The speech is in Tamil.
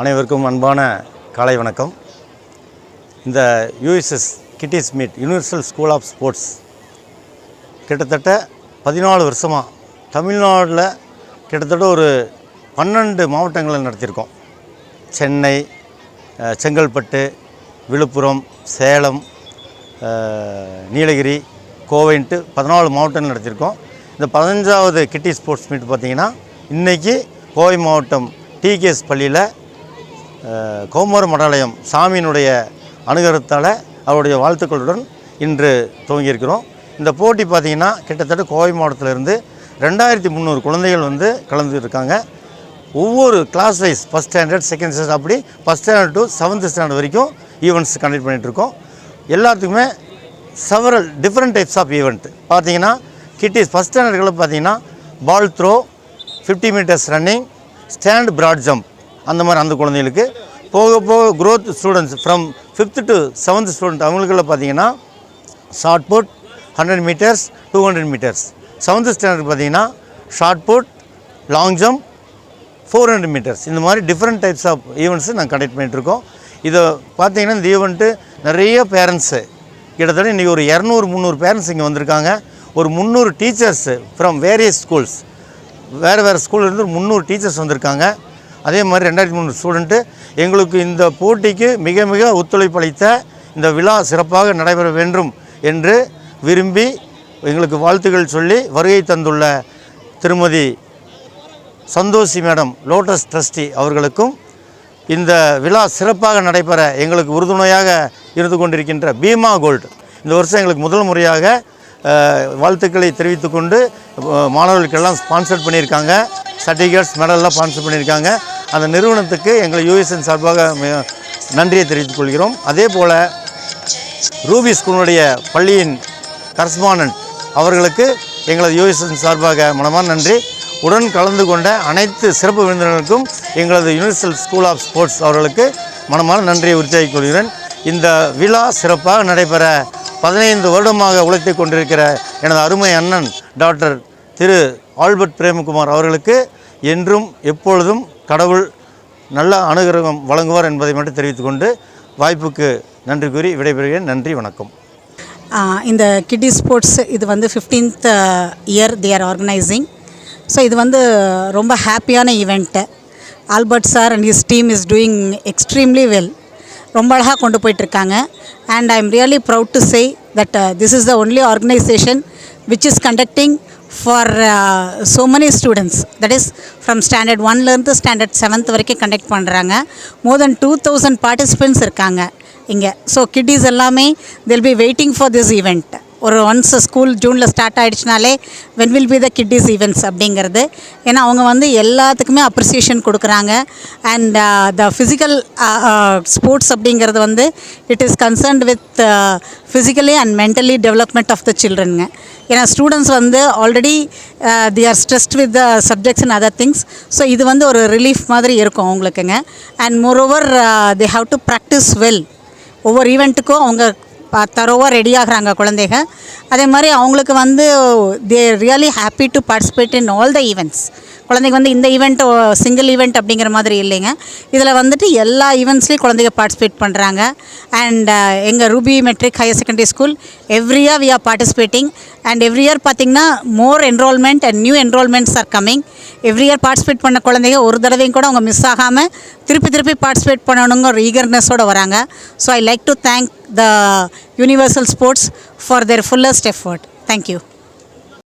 அனைவருக்கும் அன்பான காலை வணக்கம். இந்த USS kiddies meet Universal School of Sports கிட்டத்தட்ட பதினாலு வருஷமாக தமிழ்நாட்டில் கிட்டத்தட்ட ஒரு பன்னெண்டு மாவட்டங்களில் நடத்தியிருக்கோம். சென்னை செங்கல்பட்டு விழுப்புரம் சேலம் நீலகிரி கோவைன்ட்டு பதினாலு மாவட்டங்கள் நடத்தியிருக்கோம். இந்த பதினஞ்சாவது கிட்டி ஸ்போர்ட்ஸ் மீட் பார்த்திங்கன்னா இன்றைக்கி கோவை மாவட்டம் டிகேஎஸ் பள்ளியில் கௌமார மடாலயம் சாமியினுடைய அனுகிரகத்தால் அவருடைய வாழ்த்துக்களுடன் இன்று துவங்கியிருக்கிறோம். இந்த போட்டி பார்த்திங்கன்னா கிட்டத்தட்ட கோவை மாவட்டத்திலிருந்து ரெண்டாயிரத்தி முந்நூறு குழந்தைகள் வந்து கலந்துருக்காங்க ஒவ்வொரு class wise first standard second standard அப்படி first standard to seventh standard வரைக்கும் ஈவெண்ட்ஸ் கண்டக்ட் பண்ணிகிட்ருக்கோம் எல்லாத்துக்குமே several different types of event பார்த்தீங்கன்னா கிட்டிஸ் ஃபஸ்ட் ஸ்டாண்டர்டுகளில் பார்த்தீங்கன்னா ball throw fifty metres running stand broad jump அந்த மாதிரி அந்த குழந்தைகளுக்கு. போக போக growth students from fifth to seventh student அவங்களுக்குள்ள பார்த்தீங்கன்னா shot put hundred metres two hundred metres seventh standard பார்த்தீங்கன்னா shot put long jump four hundred metres இந்த மாதிரி டிஃப்ரெண்ட் டைப்ஸ் ஆஃப் ஈவெண்ட்ஸு நாங்கள் கண்டக்ட் பண்ணிகிட்ருக்கோம் இதை பார்த்தீங்கன்னா இந்த ஈவெண்ட்டு நிறைய பேரண்ட்ஸு கிட்டத்தட்ட இன்றைக்கி ஒரு இரநூறு முந்நூறு பேரண்ட்ஸ் இங்கே வந்திருக்காங்க. ஒரு முந்நூறு டீச்சர்ஸு ஃப்ரம் வேரியஸ் ஸ்கூல்ஸ் வேறு வேறு ஸ்கூல்லேருந்து ஒரு முந்நூறு டீச்சர்ஸ் வந்திருக்காங்க. அதே மாதிரி ரெண்டாயிரத்தி மூணு ஸ்டூடெண்ட்டு எங்களுக்கு இந்த போட்டிக்கு மிக மிக ஒத்துழைப்பு அளித்த இந்த விழா சிறப்பாக நடைபெற வேண்டும் என்று விரும்பி எங்களுக்கு வாழ்த்துக்கள் சொல்லி வருகை தந்துள்ள திருமதி சந்தோஷி மேடம் லோட்டஸ் ட்ரஸ்டி அவர்களுக்கும் இந்த விழா சிறப்பாக நடைபெற எங்களுக்கு உறுதுணையாக இருந்து கொண்டிருக்கின்ற பீமா கோல்டு. இந்த வருஷம் எங்களுக்கு முதல் முறையாக வாழ்த்துக்களை தெரிவித்துக்கொண்டு கொண்டு மாணவர்களுக்கெல்லாம் ஸ்பான்சர் பண்ணியிருக்காங்க. சர்டிஃபிகேட்ஸ் மெடல்லாம் ஸ்பான்சர் பண்ணியிருக்காங்க. அந்த நிறுவனத்துக்கு எங்களை யூஎஸ்என் சார்பாக நன்றியை தெரிவித்துக் கொள்கிறோம். அதே போல் ரூபி ஸ்கூலுடைய பள்ளியின் கரஸ்பாண்டன்ட் அவர்களுக்கு எங்களது யூஎஸ்என் சார்பாக மனமான நன்றி. உடன் கலந்து கொண்ட அனைத்து சிறப்பு விருந்தினருக்கும் எங்களது யுனிவர்சல் ஸ்கூல் ஆஃப் ஸ்போர்ட்ஸ் அவர்களுக்கு மனமான நன்றியை உறுதியாகிக் கொள்கிறேன். இந்த விழா சிறப்பாக நடைபெற பதினைந்து வருடமாக உழைத்துக் கொண்டிருக்கிற எனது அருமை அண்ணன் டாக்டர் திரு ஆல்பர்ட் பிரேமகுமார் அவர்களுக்கு என்றும் எப்பொழுதும் கடவுள் நல்ல அனுகிரகம் வழங்குவார் என்பதை மட்டும் தெரிவித்துக்கொண்டு வாய்ப்புக்கு நன்றி கூறி விடைபெறுகிறேன். நன்றி வணக்கம். இந்த கிட்டி ஸ்போர்ட்ஸ் இது வந்து fifteenth year they are organising so இது வந்து ரொம்ப ஹாப்பியான event Albert sir and his team is doing extremely well ரொம்ப அழகாக கொண்டு போயிட்டுருக்காங்க. And I am really proud to say that this is the only organisation which is conducting for so many students that is from standard ஒன்லேருந்து ஸ்டாண்டர்ட் செவன்த் வரைக்கும் கண்டக்ட் பண்ணுறாங்க more then two thousand participants இருக்காங்க இங்கே. ஸோ கிட்டிஸ் எல்லாமே till be waiting for this event ஒரு ஒன்ஸ் ஸ்கூல் ஜூனில் start ஆகிடுச்சினாலே when will be the kiddies events அப்படிங்கிறது. ஏன்னா அவங்க வந்து எல்லாத்துக்குமே அப்ரிசியேஷன் கொடுக்குறாங்க. அண்ட் த ஃபிசிக்கல் ஸ்போர்ட்ஸ் அப்படிங்கிறது வந்து it is concerned with physically and mentally development of the சில்ட்ரனுங்க ஏன்னா ஸ்டூடெண்ட்ஸ் வந்து already the are stressed with the subjects and other things so இது வந்து ஒரு ரிலீஃப் மாதிரி இருக்கும் அவங்களுக்குங்க and moreover they have to practise well ஒவ்வொரு ஈவெண்ட்டுக்கும் அவங்க தரோவாக ரெடி ஆகிறாங்க குழந்தைங்க அதே மாதிரி அவங்களுக்கு வந்து they really happy to participate in all the events குழந்தைங்க வந்து இந்த ஈவெண்ட் சிங்கிள் ஈவெண்ட் அப்படிங்கிற மாதிரி இல்லைங்க. இதில் வந்துட்டு எல்லா ஈவெண்ட்ஸ்லேயும் குழந்தைங்க பார்ட்டிசிபேட் பண்ணுறாங்க அண்ட் எங்கள் Ruby matric higher secondary school every year we are participating and every year பார்த்திங்கன்னா more enrolment and new enrolments are coming every year participate பண்ண குழந்தைங்க ஒரு தடவையும் கூட அவங்க மிஸ் ஆகாமல் திருப்பி திருப்பி பார்ட்டிசிபேட் பண்ணணுங்க ஒரு ஈகர்னஸோடு வராங்க. So I like to thank the Universal Sports for their fullest effort thank you